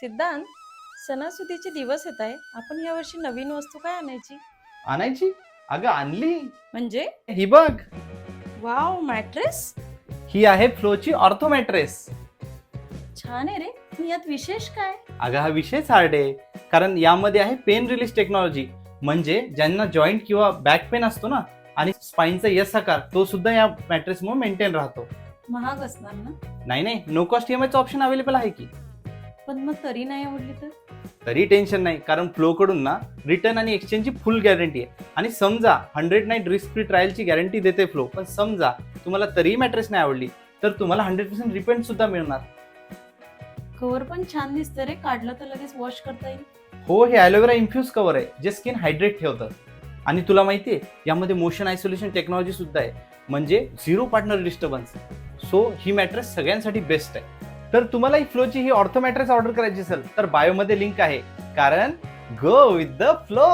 सिद्धांत सणासुदीचे दिवस येत आहे. आपण यावर्षी नवीन वस्तू काय आणायची? आणायची? अगं आणली. म्हणजे? ही बघ. Wow mattress? ही आहे फ्लोची ऑर्थो मॅट्रेस. छान आहे रे. पण यात विशेष काय? अगं हा विषयच हार्ड आहे. कारण यामध्ये आहे पेन रिलीज टेक्नॉलॉजी. म्हणजे ज्यांना जॉईंट किंवा बॅक पेन असतो ना आणि स्पाईनचा यस आकार तो सुद्धा या मॅट्रेसमुळे मेंटेन राहतो. महाग असणार ना? नाही नाही. नो कॉस्ट ईएमआयचं ऑप्शन अवेलेबल आहे की. पण मग तरी नाही आवडली तर? तरी टेन्शन नाही कारण फ्लो कडून ना रिटर्न आणि एक्सचेंजची फुल गॅरंटी आहे. आणि समजा हंड्रेड नाईट रिस्क फ्री ट्रायलची गॅरंटी देते फ्लो पण समजा तुम्हाला तरीही मॅट्रेस नाही आवडली तर तुम्हाला हंड्रेड पर्सेंट रिपेंट सुद्धा मिळणार. कवर पण छान दिसतं रे काढलं तर लगेच वॉश करता येईल. हो हे ॲलोवेरा इन्फ्यूज कवर आहे जे स्किन हायड्रेट ठेवतं. आणि तुला माहिती आहे यामध्ये मोशन आयसोलेशन टेक्नॉलॉजी सुद्धा आहे. म्हणजे झिरो पार्टनर डिस्टर्बन्स सो ही मॅट्रेस सगळ्यांसाठी बेस्ट आहे. तर तुम्हाला ही फ्लोची ही ऑर्थो मॅट्रेस ऑर्डर करायची असेल तर बायोमध्ये लिंक आहे. कारण गो विथ द फ्लो